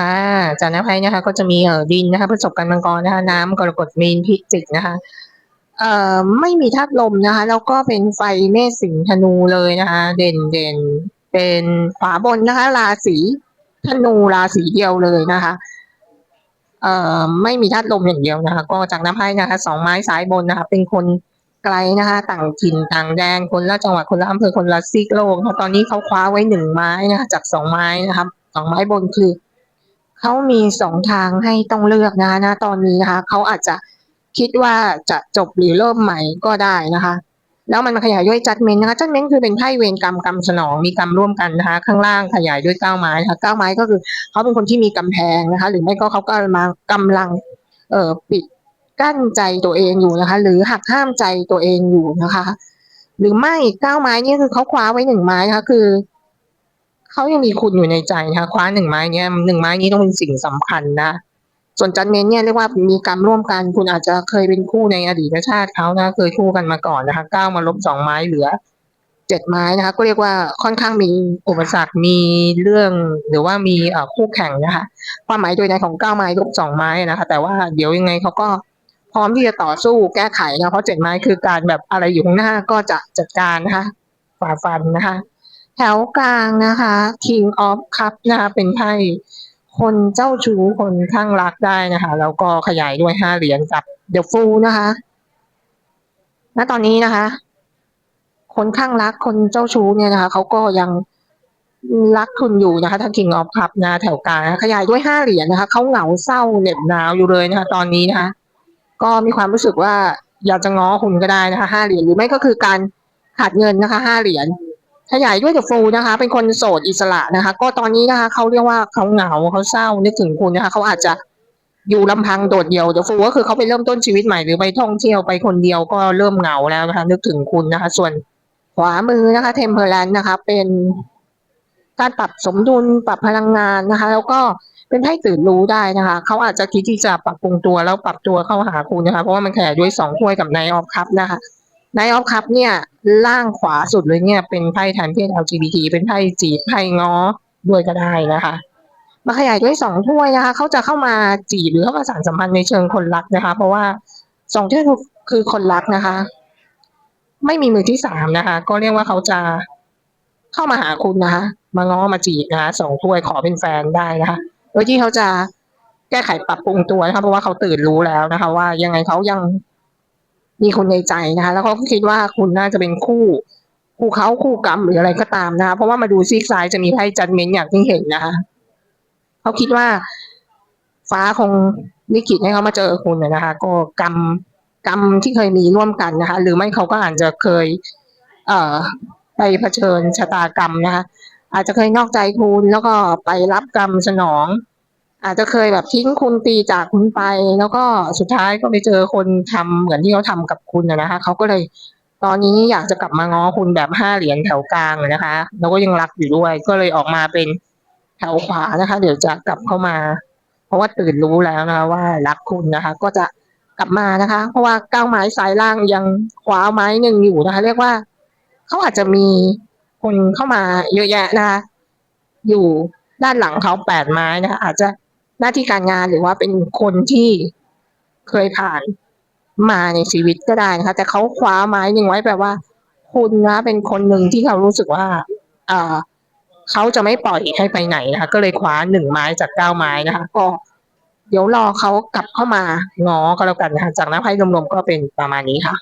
ค่ะจากน้ำไพ่นะคะก็จะมีเอ่อดินนะคะประสบการณ์มังกรนะคะ น้ำกรกฎมีนพิจิกนะคะเอ่อไม่มีธาตุลมนะคะ แล้วก็เป็นไฟเมษสิงธนูเลยนะคะ เด่นเด่นเป็นขวาบนนะคะ ราศีธนูราศีเดียวเลยนะคะเอ่อไม่มีธาตุลมอย่างเดียวนะคะ ก็จากน้ำไพ่นะคะสองไม้สายบนนะคะ เป็นคนไกลนะคะ ต่างถิ่นต่างแดนคนละจังหวัดคนละอำเภอคนละซีกโลกนะคะตอนนี้เขาคว้าไว้หนึ่งไม้นะคะจากสองไม้นะคะสองไม้บนคือ เขามีสองทางให้ต้องเลือกนะคะนะตอนนี้นะคะเขาอาจจะคิดว่าจะจบหรือเริ่มใหม่ก็ได้นะคะ แล้วมันมาขยายด้วยจัดเมนนะคะจัดเมนคือเป็นไพ่เวรกรรมกรรมสนองมีกรรมร่วมกันนะคะ ข้างล่างขยายด้วยก้าวไม้ค่ะก้าวไม้ก็คือเขาเป็นคนที่มีกำแพงนะคะ หรือไม่ก็เขาก็มากำลังเอ่อปิดกั้นใจตัวเองอยู่นะคะ หรือหักห้ามใจตัวเองอยู่นะคะ หรือไม่ก้าวไม้นี่คือเขาคว้าไว้หนึ่งไม้นะคะ คือ เขายังมีคุณอยู่ในใจนะคะคว้าหนึ่งไม้เนี้ยหนึ่งไม้นี้ต้องเป็นสิ่งสำคัญนะส่วนจันเมนเนี่ยเรียกว่ามีกรรมร่วมกันคุณอาจจะเคยเป็นคู่ในอดีตชาติเขานะเคยคู่กันมาก่อนนะคะเก้ามาลบสองไม้เหลือเจ็ดไม้นะคะ ก็เรียกว่าค่อนข้างมีอุปสรรคมีเรื่องหรือว่ามีคู่แข่งนะคะความหมายโดยในของเก้าไม้ลบสองไม้นะคะ แต่ว่าเดี๋ยวยังไงเขาก็พร้อมที่จะต่อสู้แก้ไขนะเพราะเจ็ดไม้คือการแบบอะไรอยู่ข้างหน้าก็จะจัดการนะคะฝ่าฟันนะคะ แถวกลางนะคะ King of Cup นะคะ เป็นไพ่คนเจ้าชู้คนข้างรักได้นะคะ แล้วก็ขยายด้วยห้าเหรียญกับ The Fool นะคะณตอนนี้นะคะ คนข้างรักคนเจ้าชู้เนี่ยนะคะเขาก็ยังรักคุณอยู่นะคะ ถ้า King of Cup นะแถวกลางนะขยายด้วยห้าเหรียญนะคะเขาเหงาเศร้าเหน็บหนาวอยู่เลยนะคะ ตอนนี้นะคะ ก็มีความรู้สึกว่าอยากจะง้อคุณก็ได้นะคะห้าเหรียญหรือไม่ก็คือการขาดเงินนะคะห้าเหรียญ ขยายด้วยเดอะฟูนะคะ เป็นคนโสดอิสระนะคะ ก็ตอนนี้นะคะเขาเรียกว่าเขาเหงาเขาเศร้านึกถึงคุณนะคะเขาอาจจะอยู่ลำพังโดดเดี่ยวเดอะฟูก็คือเขาไปเริ่มต้นชีวิตใหม่หรือไปท่องเที่ยวไปคนเดียวก็เริ่มเหงาแล้วนะคะ นึกถึงคุณนะคะ ส่วนขวามือนะคะเทมเพอร์แลนด์นะคะ เป็นการปรับสมดุลปรับพลังงานนะคะ แล้วก็เป็นให้ตื่นรู้ได้นะคะ เขาอาจจะคิดที่จะปรับปรุงตัวแล้วปรับตัวเข้าหาคุณนะคะ เพราะว่ามันขยายด้วยสองถ้วยกับไนออฟคัพนะคะ ไนออฟคัพเนี่ยล่างขวาสุดเลยเนี่ยเป็นไพ่แทนเพศ LGBT เป็นไพ่จีบไพ่ง้อด้วยก็ได้นะคะมาขยายด้วยสองถ้วยนะคะเขาจะเข้ามาจีบหรือเข้ามาสานสัมพันธ์ในเชิงคนรักนะคะ เพราะว่าสองถ้วยคือคนรักนะคะ ไม่มีมือที่สามนะคะ ก็เรียกว่าเขาจะเข้ามาหาคุณนะคะ มาง้อมาจีบนะคะสองถ้วยขอเป็นแฟนได้นะคะโดยที่เขาจะแก้ไขปรับปรุงตัวนะคะเพราะว่าเขาตื่นรู้แล้วนะคะ ว่ายังไงเขายัง มีคุณในใจนะคะ แล้วเขาก็คิดว่าคุณน่าจะเป็นคู่ คู่เขาคู่กรรมหรืออะไรก็ตามนะคะ เพราะว่ามาดูซีกซ้ายจะมีไพ่จัดเมนอย่างที่เห็นนะคะเขาคิดว่า ฟ้าคงลิขิตให้เขามาเจอคุณนะคะ ก็กรรมกรรมที่เคยมีร่วมกันนะคะ หรือไม่เขาก็อาจจะเคย เอ่อ ไปเผชิญชะตากรรมนะคะ อาจจะเคยนอกใจคุณแล้วก็ไปรับกรรมสนอง อาจจะเคยแบบทิ้งคุณตีจากคุณไป แล้วก็สุดท้ายก็ไปเจอคนทำเหมือนที่เขาทำกับคุณนะคะเขาก็เลยตอนนี้อยากจะกลับมาง้อคุณแบบห้าเหรียญแถวกลางนะคะ แล้วก็ยังรักอยู่ด้วย ก็เลยออกมาเป็นแถวขวานะคะ เดี๋ยวจะกลับเข้ามา เพราะว่าตื่นรู้แล้วนะคะว่ารักคุณนะคะ ก็จะกลับมานะคะ เพราะว่าก้าวไม้ซ้ายล่างยังขวาไม้หนึ่งอยู่นะคะ เรียกว่าเขาอาจจะมีคนเข้ามาเยอะแยะนะคะอยู่ด้านหลังเขาแปดไม้นะคะอาจจะ หน้าที่การงานหรือว่าเป็นคนที่เคยผ่านมาในชีวิตก็ได้นะคะแต่เขาคว้าไม้หนึ่งไว้แปลว่า คุณนะเป็นคนหนึ่งที่เขารู้สึกว่าเอ่อเขาจะไม่ปล่อยให้ไปไหนนะคะ ก็เลยคว้าหนึ่งไม้จากเก้าไม้นะคะ ก็เดี๋ยวรอเขากลับเข้ามาง้อก็แล้วกันนะคะจากนั้นไพ่รวมๆก็เป็นประมาณนี้ค่ะ